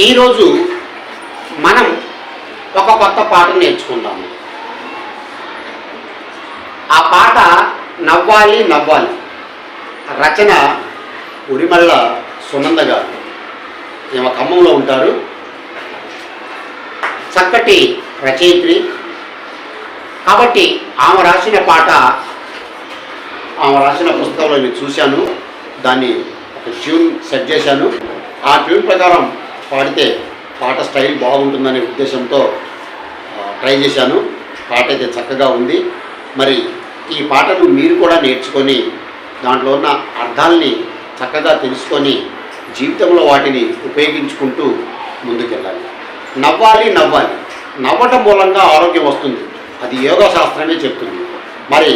ఈరోజు మనం ఒక కొత్త పాట నేర్చుకుందాము ఆ పాట నవ్వాలి నవ్వాలి. రచన ఉరిమల్ల సునంద గారు. ఈమె ఖమ్మంలో ఉంటారు. చక్కటి రచయిత్రి. కాబట్టి ఆమె రాసిన పాట ఆమె రాసిన పుస్తకంలో నేను చూశాను. దాన్ని ఒక ట్యూన్ సెట్ చేశాను. ఆ ట్యూన్ ప్రకారం పాడితే పాట స్టైల్ బాగుంటుందనే ఉద్దేశంతో ట్రై చేశాను. పాట అయితే చక్కగా ఉంది. మరి ఈ పాటను మీరు కూడా నేర్చుకొని దాంట్లో ఉన్న అర్థాల్ని చక్కగా తెలుసుకొని జీవితంలో వాటిని ఉపయోగించుకుంటూ ముందుకెళ్ళాలి. నవ్వాలి నవ్వాలి. నవ్వటం మూలంగా ఆరోగ్యం వస్తుంది. అది యోగా శాస్త్రమే చెప్తుంది. మరి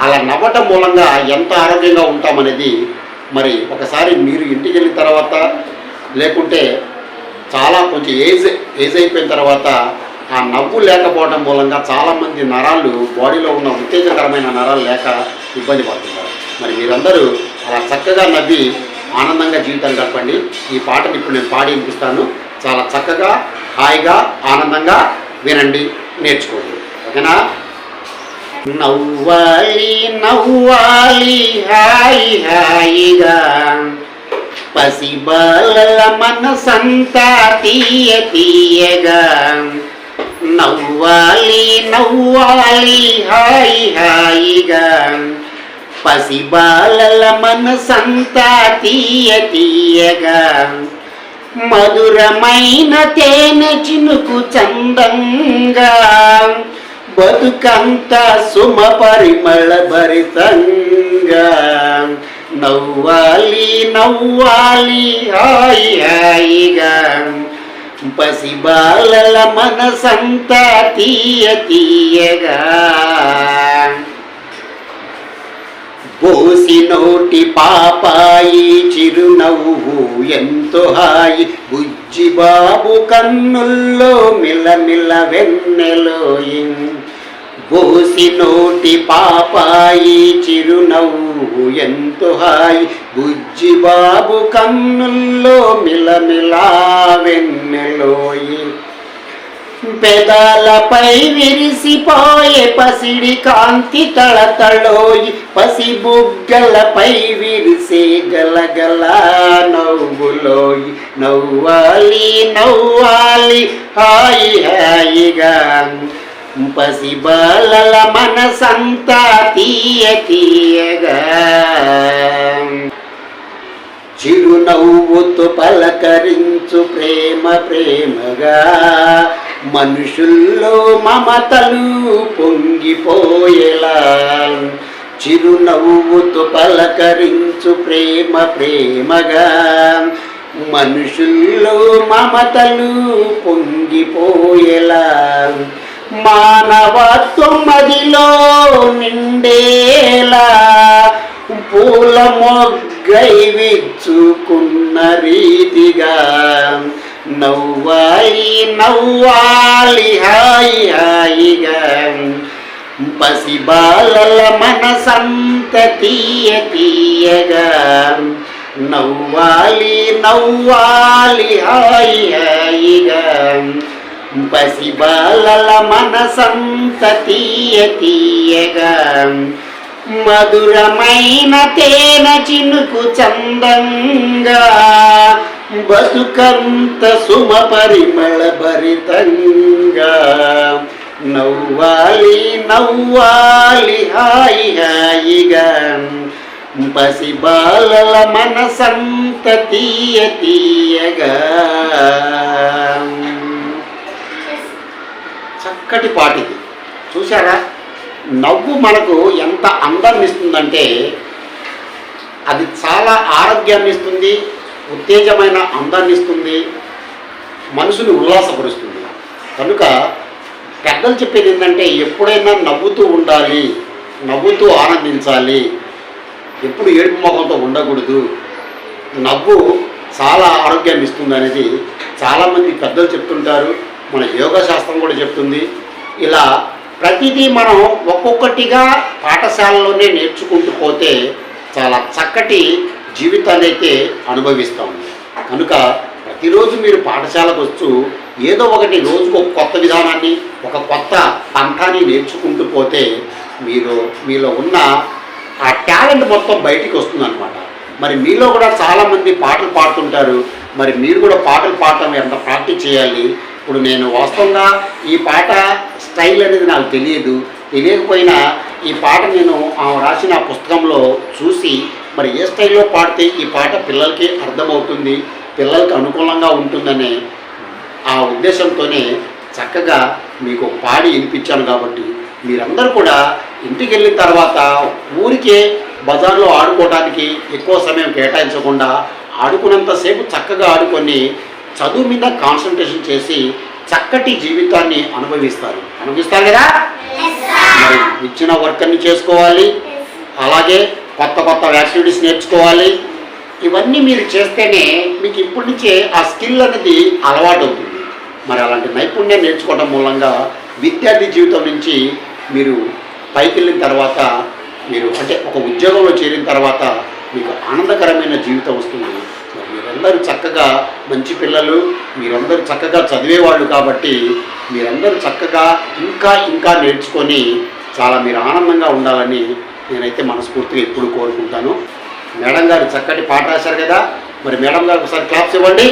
అలా నవ్వటం మూలంగా ఎంత ఆరోగ్యంగా ఉంటామనేది మరి ఒకసారి మీరు ఇంటికి వెళ్ళిన తర్వాత లేకుంటే చాలా కొంచెం ఏజ్ ఏజ్ అయిపోయిన తర్వాత ఆ నవ్వు లేకపోవడం మూలంగా చాలామంది నరాలు బాడీలో ఉన్న ఉత్తేజకరమైన నరాలు లేక ఇబ్బంది పడుతున్నారు. మరి మీరందరూ అలా చక్కగా నవ్వి ఆనందంగా జీవితాన్ని గడపండి. ఈ పాటను ఇప్పుడు నేను పాడి వినిపిస్తాను. చాలా చక్కగా హాయిగా ఆనందంగా వినండి నేర్చుకోండి. ఓకేనా? నవ్వాలి నవ్వాలి హాయి హాయిగా. పసిబాలల మనసంతా తీయ తీయగా. నవ్వాలి నవ్వాలి హాయి హాయిగా. పసిబాలల మనసంతా తీయ తీయగా. మధురమైన తేనె చినుకు చందంగా. బతుకంతా సుమ పరిమళ భరితంగా. నవ్వాలి నవ్వాలి హాయి హాయిగా పసిబాలల మనసంతా తీయ తీయగా. బోసి నోటి పాపాయి చిరునవ్వు ఎంతో హాయి. బుజ్జి బాబు కన్నుల్లో మిలమిల వెన్నెలోయి. బోసి నోటి పాపాయి చిరునవ్వు ఎంతో హాయి. బుజ్జి బాబు కన్నుల్లో మిలమిలా వెన్నెలోయి. పెదాలపై విరిసిపోయే పసిడి కాంతి తళతళోయి. పసి బుగ్గలపై విరిసే గలగల నవ్వులోయి. నవ్వాలి నవ్వాలి హాయి హాయిగా పసి బాలల మనసంతా తీయ తీయగా చిరునవ్వుతో పలకరించు ప్రేమ ప్రేమగా మనుషుల్లో మమతలు పొంగిపోయేలా. చిరునవ్వుతో పలకరించు ప్రేమ ప్రేమగా మనుషుల్లో మమతలు పొంగిపోయేలా. మానవత్వమదిలో నిండేలా పూల మొగ్గై విచ్చుకున్న రీతిగా నవ్వాయి నవ్వాలి హాయి హాయిగా. పసిబాలల మనసంత తీయ తీయగా నవ్వాలి నవ్వాలి హాయి హాయిగా. పసిబాలల మనసంత తీయ తీయగా. మధురమైన తేన చినుకు చందంగా. బతుకంత సుమ పరిమళ భరితంగా. నవ్వాలి నవ్వాలి హాయి హాయిగా. పసిబాలల మనసంత తీయ తీయగా. చక్కటి పాటిది చూసారా నవ్వు మనకు ఎంత అందాన్ని ఇస్తుందంటే అది చాలా ఆరోగ్యాన్ని ఇస్తుంది ఉత్తేజమైన అందాన్ని ఇస్తుంది మనసుని ఉల్లాసపరుస్తుంది. కనుక పెద్దలు చెప్పేది ఏంటంటే ఎప్పుడైనా నవ్వుతూ ఉండాలి నవ్వుతూ ఆనందించాలి. ఎప్పుడు ఏడుపు ముఖంతో ఉండకూడదు. నవ్వు చాలా ఆరోగ్యాన్ని ఇస్తుంది అనేది చాలామంది పెద్దలు చెప్తుంటారు. మన యోగ శాస్త్రం కూడా చెప్తుంది. ఇలా ప్రతిదీ మనం ఒక్కొక్కటిగా పాఠశాలలోనే నేర్చుకుంటూ పోతే చాలా చక్కటి జీవితాన్ని అయితే అనుభవిస్తాం కనుక ప్రతిరోజు మీరు పాఠశాలకు వస్తూ ఏదో ఒకటి రోజుకు ఒక కొత్త విధానాన్ని ఒక కొత్త పంథాన్ని నేర్చుకుంటూ పోతే మీరు మీలో ఉన్న ఆ టాలెంట్ మొత్తం బయటికి వస్తుందన్నమాట. మరి మీలో కూడా చాలామంది పాటలు పాడుతుంటారు. మరి మీరు కూడా పాటలు పాడటం ఎంత ప్రాక్టీస్ చేయాలి? ఇప్పుడు నేను వాస్తవంగా ఈ పాట స్టైల్ అనేది నాకు తెలియదు. తెలియకపోయినా ఈ పాట నేను ఆమె రాసిన పుస్తకంలో చూసి మరి ఏ స్టైల్లో పాడితే ఈ పాట పిల్లలకి అర్థమవుతుంది పిల్లలకి అనుకూలంగా ఉంటుందనే ఆ ఉద్దేశంతోనే చక్కగా మీకు పాడి వినిపించాను కాబట్టి మీరందరూ కూడా ఇంటికి వెళ్ళిన తర్వాత ఊరికే బజార్లో ఆడుకోవడానికి ఎక్కువ సమయం కేటాయించకుండా ఆడుకున్నంతసేపు చక్కగా ఆడుకొని చదువు మీద కాన్సన్ట్రేషన్ చేసి చక్కటి జీవితాన్ని అనుభవిస్తారు. అనుభవిస్తారు కదా? మరి ఇచ్చిన వర్క్ అన్ని చేసుకోవాలి. అలాగే కొత్త కొత్త యాక్టివిటీస్ నేర్చుకోవాలి. ఇవన్నీ మీరు చేస్తేనే మీకు ఇప్పటి నుంచే ఆ స్కిల్ అనేది అలవాటు అవుతుంది మరి అలాంటి నైపుణ్యం నేర్చుకోవడం మూలంగా విద్యార్థి జీవితం నుంచి మీరు పైకి వెళ్ళిన తర్వాత మీరు అంటే ఒక ఉద్యోగంలో చేరిన తర్వాత మీకు ఆనందకరమైన జీవితం వస్తుంది. మీరందరూ చక్కగా మంచి పిల్లలు మీరందరూ చక్కగా చదివేవాళ్ళు కాబట్టి మీరందరూ చక్కగా ఇంకా ఇంకా నేర్చుకొని చాలా మీరు ఆనందంగా ఉండాలని నేనైతే మనస్ఫూర్తిగా ఎప్పుడు కోరుకుంటాను. మేడం గారు చక్కటి పాట రాశారు కదా మరి మేడం గారు ఒకసారి క్లాప్స్ ఇవ్వండి.